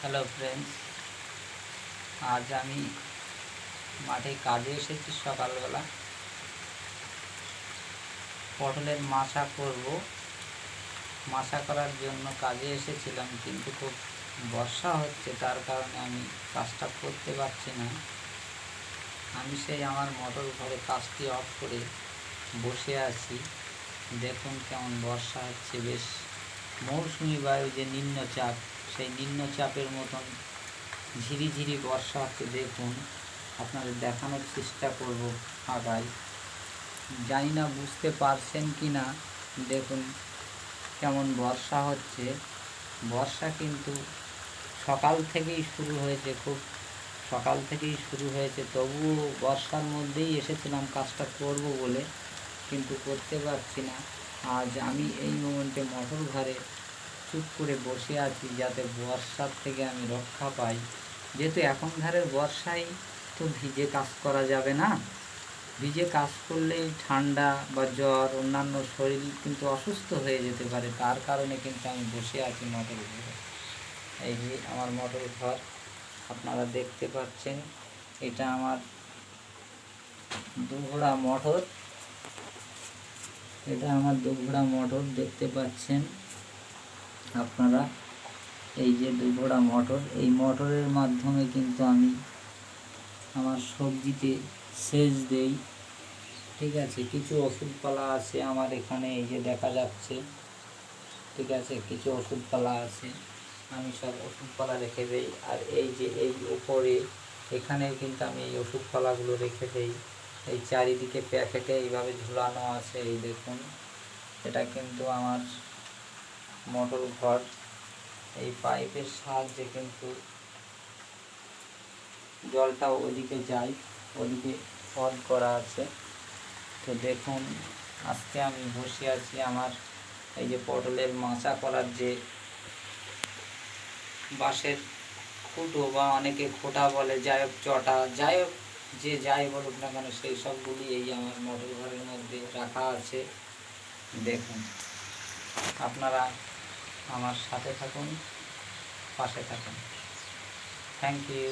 Hello friends আজ আমি মাঠে কাজে এসেছি সকালবেলা। পটলের মাচা করব। মাচা করার জন্য কাজে এসেছিলাম, কিন্তু খুব বর্ষা হচ্ছে, তার কারণে আমি কাজটা করতে পারছি না। আমি সেই আমার মোটর ঘরে কাজটি অফ করে বসে আছি। দেখুন কেমন বর্ষা হচ্ছে। বেশ মৌসুমি বায়ু যে নিম্নচাপ সেই নিম্নচাপের মতন ঝিরিঝিরি বর্ষা হচ্ছে দেখুন। আপনাদের দেখানোর চেষ্টা করব আগাই। জানি না বুঝতে পারছেন কি না দেখুন কেমন বর্ষা হচ্ছে। বর্ষা কিন্তু সকাল থেকেই শুরু হয়েছে খুব, সকাল থেকেই শুরু হয়েছে। তবুও বর্ষার মধ্যেই এসেছিলাম কাজটা করব বলে, কিন্তু করতে পারছি না। আজ আমি এই মোমেন্টে মোটর ঘরে চুপ করে বসে আছি যাতে বর্ষার থেকে আমি রক্ষা পাই। যেহেতু এখনকারের বর্ষায় তো ভিজে কাজ করা যাবে না। ভিজে কাজ করলেই ঠান্ডা বা জ্বর, অন্যান্য শরীর কিন্তু অসুস্থ হয়ে যেতে পারে। তার কারণে কিন্তু আমি বসে আছি মটর ঘরে। এই যে আমার মটর ঘর, আপনারা দেখতে পাচ্ছেন, এটা আমার দুঘোড়া মটর এটা আমার দুঘোড়া মটর দেখতে পাচ্ছেন। আপনারা এই যে দুঘোড়া মোটর, এই মোটরের মাধ্যমে কিন্তু আমি আমার সবজিতে সেচ দেই। ঠিক আছে, কিছু ওষুধপালা আছে আমার এখানে, এই যে দেখা যাচ্ছে। ঠিক আছে, কিছু ওষুধপালা আছে, আমি সব ওষুধপালা রেখে দেই। আর এই যে এই উপরে, এখানে কিন্তু আমি এই ওষুধপালাগুলো রেখে দেই। এই চারিদিকে প্যাকেটে এইভাবে ঝুলানো আছে, এই দেখুন। এটা কিন্তু আমার মোটর ঘর, এই পাইপের সাহায্যে কিন্তু জলটা ওদিকে যায়, ওদিকে অন করা আছে। তো দেখুন, আজকে আমি বসে আছি আমার এই যে পটলের মাচা করার যে বাঁশের খুঁটো বা অনেকে খোটা বলে, যাই হোক চটা, যাই হোক যে যাই বলুক না কেন, সেই সবগুলি এই আমার মোটর ঘরের মধ্যে রাখা আছে। দেখুন, আপনারা আমার সাথে থাকুন পাশে থাকুন। Thank you